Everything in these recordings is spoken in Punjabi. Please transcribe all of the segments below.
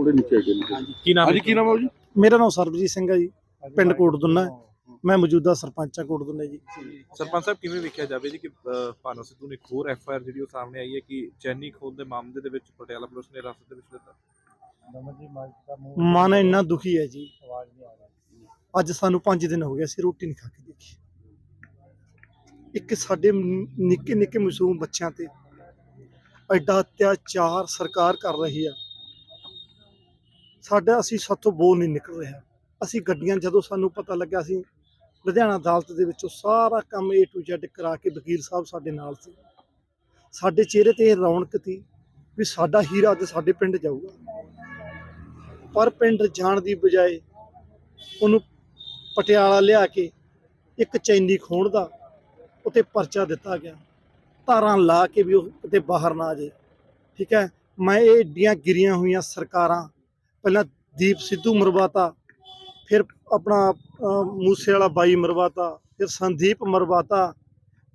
ਥੋੜੇ ਨੀਚੇ ਆ ਗਏ ਕੀ ਨਾਮ ਹਾਂਜੀ ਕੀ ਨਾਮ ਹੈ ਜੀ? ਮੇਰਾ ਨਾਮ ਸਰਬਜੀਤ ਸਿੰਘ ਹੈ ਜੀ ਪਿੰਡ ਕੋਟਦੁੰਨਾ। ਮੈਂ ਮੌਜੂਦਾ ਸਰਪੰਚ ਹਾਂ ਕੋਟਦੁੰਨੇ ਜੀ। ਸਰਪੰਚ ਸਾਹਿਬ ਕਿਵੇਂ ਵੇਖਿਆ ਜਾਵੇ ਜੀ ਕਿ ਭਾਨੋ ਸਿੱਧੂ ਨੇ ਹੋਰ ਐਫ ਆਈ ਆਰ ਜਿਹੜੀ ਉਹ ਸਾਹਮਣੇ ਆਈ ਹੈ ਕਿ ਚੈਨੀ ਖੋਦ ਦੇ ਮਾਮਲੇ ਦੇ ਵਿੱਚ ਪਟਿਆਲਾ ਪੁਲਿਸ ਨੇ ਹਿਰਾਸਤ ਦੇ ਵਿੱਚ ਲਿੱਤਾ? ਮਨ ਇੰਨਾ ਦੁਖੀ ਹੈ ਜੀ। ਅੱਜ ਸਾਨੂੰ 5 ਦਿਨ ਹੋ ਗਏ ਅਸੀਂ ਰੋਟੀ ਨਹੀਂ ਖਾ ਕੇ ਦੇਖੀ। ਇੱਕ ਸਾਡੇ ਨਿੱਕੇ ਨਿੱਕੇ ਮਾਸੂਮ ਬੱਚਿਆਂ ਤੇ ਐਡਾ ਅਤਿਆਚਾਰ ਸਰਕਾਰ ਕਰ ਰਹੀ ਹੈ ਸਾਡਾ ਅਸੀਂ ਸਾਥੋਂ ਬੋਲ ਨਹੀਂ ਨਿਕਲ ਰਿਹਾ। ਅਸੀਂ ਗੱਡੀਆਂ ਜਦੋਂ ਸਾਨੂੰ ਪਤਾ ਲੱਗਿਆ ਅਸੀਂ ਲੁਧਿਆਣਾ ਅਦਾਲਤ ਦੇ ਵਿੱਚੋਂ ਸਾਰਾ ਕੰਮ A to Z ਕਰਾ ਕੇ ਵਕੀਲ ਸਾਹਿਬ ਸਾਡੇ ਨਾਲ ਸੀ। ਸਾਡੇ ਚਿਹਰੇ ਤੇ ਰੌਣਕ ਸੀ ਵੀ ਸਾਡਾ ਹੀਰਾ ਅੱਜ ਸਾਡੇ ਪਿੰਡ ਜਾਊਗਾ। ਪਰ ਪਿੰਡ ਜਾਣ ਦੀ ਬਜਾਏ ਉਹਨੂੰ ਪਟਿਆਲਾ ਲਿਆ ਕੇ ਇੱਕ ਚੈਨੀ ਖੋਣ ਦਾ ਉੱਤੇ ਪਰਚਾ ਦਿੱਤਾ ਗਿਆ। ਧਾਰਾਂ ਲਾ ਕੇ ਵੀ ਉਹ ਕਿਤੇ ਬਾਹਰ ਨਾ ਆ ਜੇ ਠੀਕ ਹੈ? ਮੈਂ ਇਹ ਏਡੀਆਂ ਗਿਰੀਆਂ ਹੋਈਆਂ ਸਰਕਾਰਾਂ ਪਹਿਲਾਂ ਦੀਪ ਸਿੱਧੂ ਮਰਵਾਤਾ ਫਿਰ ਆਪਣਾ ਅਹ, ਮੂਸੇ ਵਾਲਾ ਬਾਈ ਮਰਵਾਤਾ ਫਿਰ ਸੰਦੀਪ ਮਰਵਾਤਾ।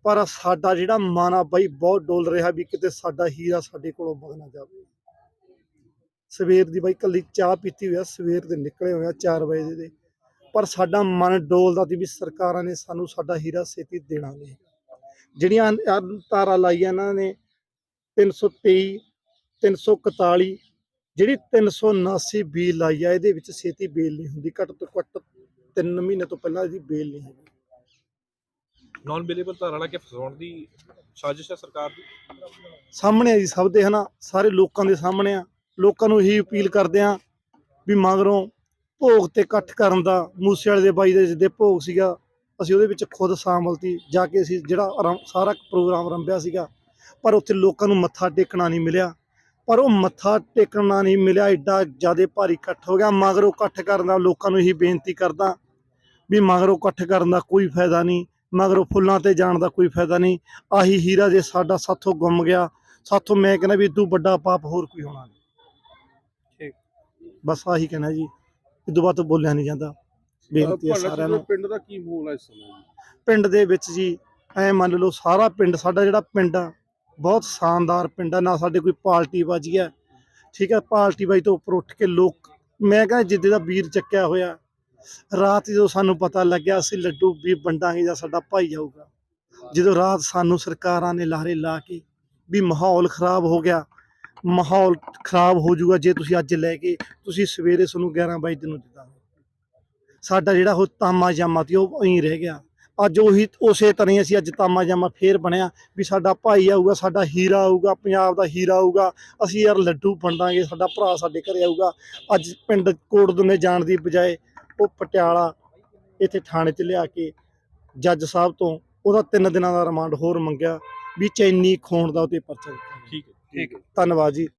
ਪਰ ਸਾਡਾ ਜਿਹੜਾ ਮਨ ਆ ਬਾਈ ਬਹੁਤ ਡੋਲ ਰਿਹਾ ਵੀ ਕਿਤੇ ਸਾਡਾ ਹੀਰਾ ਸਾਡੇ ਕੋਲੋਂ ਵਗ ਨਾ ਜਾਵੇ। ਸਵੇਰ ਦੀ ਬਾਈ ਕੱਲੀ ਚਾਹ ਪੀਤੀ ਹੋਇਆ ਸਵੇਰ ਦੇ ਨਿਕਲੇ ਹੋਇਆ 4 ਵਜੇ ਦੇ। ਪਰ ਸਾਡਾ ਮਨ ਡੋਲਦਾ ਸੀ ਵੀ ਸਰਕਾਰਾਂ ਨੇ ਸਾਨੂੰ ਸਾਡਾ ਹੀਰਾ ਛੇਤੀ ਦੇਣਾ ਨਹੀਂ। ਜਿਹੜੀਆਂ ਆਹ ਤਾਰਾਂ ਲਾਈਆਂ ਇਹਨਾਂ ਨੇ 323 341 ਜਿਹੜੀ 379 ਬੀਲ ਲਾਈ ਆ ਇਹਦੇ ਵਿੱਚ ਛੇਤੀ ਬੇਲ ਨਹੀਂ ਹੁੰਦੀ ਘੱਟ ਤੋਂ ਘੱਟ 3 ਮਹੀਨੇ ਤੋਂ ਪਹਿਲਾਂ ਇਹਦੀ ਬੇਲ ਨਹੀਂ ਹੈਗੀ ਨਾਨ ਬੇਲੇਬਲ ਧਾਰਾ ਲਾ ਕੇ ਫਸਾਉਣ ਦੀ ਸਾਜ਼ਿਸ਼ ਹੈ ਸਰਕਾਰ ਦੀ? ਸਾਹਮਣੇ ਆ ਜੀ ਸਭ ਦੇ ਹਨਾ ਸਾਰੇ ਲੋਕਾਂ ਦੇ ਸਾਹਮਣੇ ਆ। ਲੋਕਾਂ ਨੂੰ ਇਹੀ ਅਪੀਲ ਕਰਦੇ ਆ ਵੀ ਮਗਰੋਂ ਭੋਗ ਤੇ ਇਕੱਠ ਕਰਨ ਦਾ ਮੂਸੇ ਵਾਲੇ ਦੇ ਬਾਈ ਦੇ ਜਿੱਦੇ ਭੋਗ ਸੀਗਾ ਅਸੀਂ ਉਹਦੇ ਵਿੱਚ ਖੁਦ ਸ਼ਾਮਲ ਸੀ ਜਾ ਕੇ ਅਸੀਂ ਜਿਹੜਾ ਆਰੰ- ਸਾਰਾ ਪ੍ਰੋਗਰਾਮ ਰੰਭਿਆ ਸੀਗਾ ਪਰ ਉੱਥੇ ਲੋਕਾਂ ਨੂੰ ਮੱਥਾ ਟੇਕਣਾ ਨਹੀਂ ਮਿਲਿਆ। ਪਰ ਉਹ ਮੱਥਾ ਟੇਕਣਾ ਨਹੀਂ ਮਿਲਿਆ ਐਡਾ ਜ਼ਿਆਦਾ ਭਾਰੀ ਇਕੱਠ ਹੋ ਗਿਆ। ਮਗਰੋਂ ਇਕੱਠ ਕਰਨ ਦਾ ਲੋਕਾਂ ਨੂੰ ਇਹੀ ਬੇਨਤੀ ਕਰਦਾ ਵੀ ਮਗਰੋਂ ਇਕੱਠ ਕਰਨ ਦਾ ਕੋਈ ਫਾਇਦਾ ਨਹੀਂ ਮਗਰੋਂ ਫੁੱਲਾਂ ਤੇ ਜਾਣ ਦਾ ਕੋਈ ਫਾਇਦਾ ਨਹੀਂ। ਆਹੀ ਹੀਰਾ ਜੇ ਸਾਡਾ ਸਾਥੋਂ ਗੁੰਮ ਗਿਆ ਸਾਥੋਂ ਮੈਂ ਕਹਿੰਦਾ ਵੀ ਇਦੋਂ ਵੱਡਾ ਪਾਪ ਹੋਰ ਕੋਈ ਹੋਣਾ ਨਹੀਂ। ਠੀਕ। ਬਸ ਆਹੀ ਕਹਿਣਾ ਜੀ। ਇਦੋਂ ਬਾਅਦ ਬੋਲਿਆ ਨਹੀਂ ਜਾਂਦਾ। ਬੇਨਤੀ ਹੈ ਸਾਰਿਆਂ ਨੂੰ। ਪਿੰਡ ਦਾ ਕੀ ਮੋਲ ਹੈ ਇਸ ਸਮੇਂ? ਪਿੰਡ ਦੇ ਵਿੱਚ ਜੀ ਐ ਮੰਨ ਲਓ ਸਾਰਾ ਪਿੰਡ ਸਾਡਾ ਜਿਹੜਾ ਪਿੰਡ ਆ ਬਹੁਤ ਸ਼ਾਨਦਾਰ ਪਿੰਡ ਆ, ਨਾ ਸਾਡੇ ਕੋਈ ਪਾਰਟੀ ਬਾਜੀ ਹੈ ਠੀਕ ਹੈ ਪਾਰਟੀ ਬਾਜੀ ਤੋਂ ਉੱਪਰ ਉੱਠ ਕੇ ਲੋਕ, ਮੈਂ ਕਹਿੰਦਾ ਜਿੱਦੇ ਦਾ ਵੀਰ ਚੱਕਿਆ ਹੋਇਆ, ਰਾਤ ਜਦੋਂ ਸਾਨੂੰ ਪਤਾ ਲੱਗਿਆ ਅਸੀਂ ਲੱਡੂ ਵੀ ਵੰਡਾਂਗੇ ਜਾਂ ਸਾਡਾ ਭਾਈ ਜਾਊਗਾ ਜਦੋਂ ਰਾਤ ਸਾਨੂੰ ਸਰਕਾਰਾਂ ਨੇ ਲਾਰੇ ਲਾ ਕੇ ਵੀ ਮਾਹੌਲ ਖਰਾਬ ਹੋ ਗਿਆ, ਮਾਹੌਲ ਖਰਾਬ ਹੋ ਜਾਊਗਾ ਜੇ ਤੁਸੀਂ ਅੱਜ ਲੈ ਕੇ, ਤੁਸੀਂ ਸਵੇਰੇ ਤੁਹਾਨੂੰ 11 ਵਜੇ ਨੂੰ ਦਿੱਤਾ। ਸਾਡਾ ਜਿਹੜਾ ਉਹ ਤਾਮਾ ਜਾਮਾ ਸੀ, ਉਹ ਐਂ ਰਹਿ ਗਿਆ। ਅੱਜ ਉਹੀ ਉਸੇ ਤਰ੍ਹਾਂ ਹੀ ਅਸੀਂ ਅੱਜ ਤਾਮਾ ਜਾਮਾ ਫੇਰ ਬਣਿਆ ਵੀ ਸਾਡਾ ਭਾਈ ਆਊਗਾ ਸਾਡਾ ਹੀਰਾ ਆਊਗਾ ਪੰਜਾਬ ਦਾ ਹੀਰਾ ਆਊਗਾ ਅਸੀਂ ਯਾਰ ਲੱਡੂ ਵੰਡਾਂਗੇ ਸਾਡਾ ਭਰਾ ਸਾਡੇ ਘਰੇ ਆਊਗਾ। ਅੱਜ ਪਿੰਡ ਕੋਟਦੁਨੇ ਜਾਣ ਦੀ ਬਜਾਏ ਉਹ ਪਟਿਆਲਾ ਇੱਥੇ ਥਾਣੇ 'ਚ ਲਿਆ ਕੇ ਜੱਜ ਸਾਹਿਬ ਤੋਂ ਉਹਦਾ 3 ਦਿਨਾਂ ਦਾ ਰਿਮਾਂਡ ਹੋਰ ਮੰਗਿਆ ਵੀ ਚੈਨੀ ਖੋਣ ਦਾ ਉਹਤੇ ਪਰਚਾ ਦਿੱਤਾ ਠੀਕ ਹੈ ਠੀਕ ਹੈ। ਧੰਨਵਾਦ ਜੀ।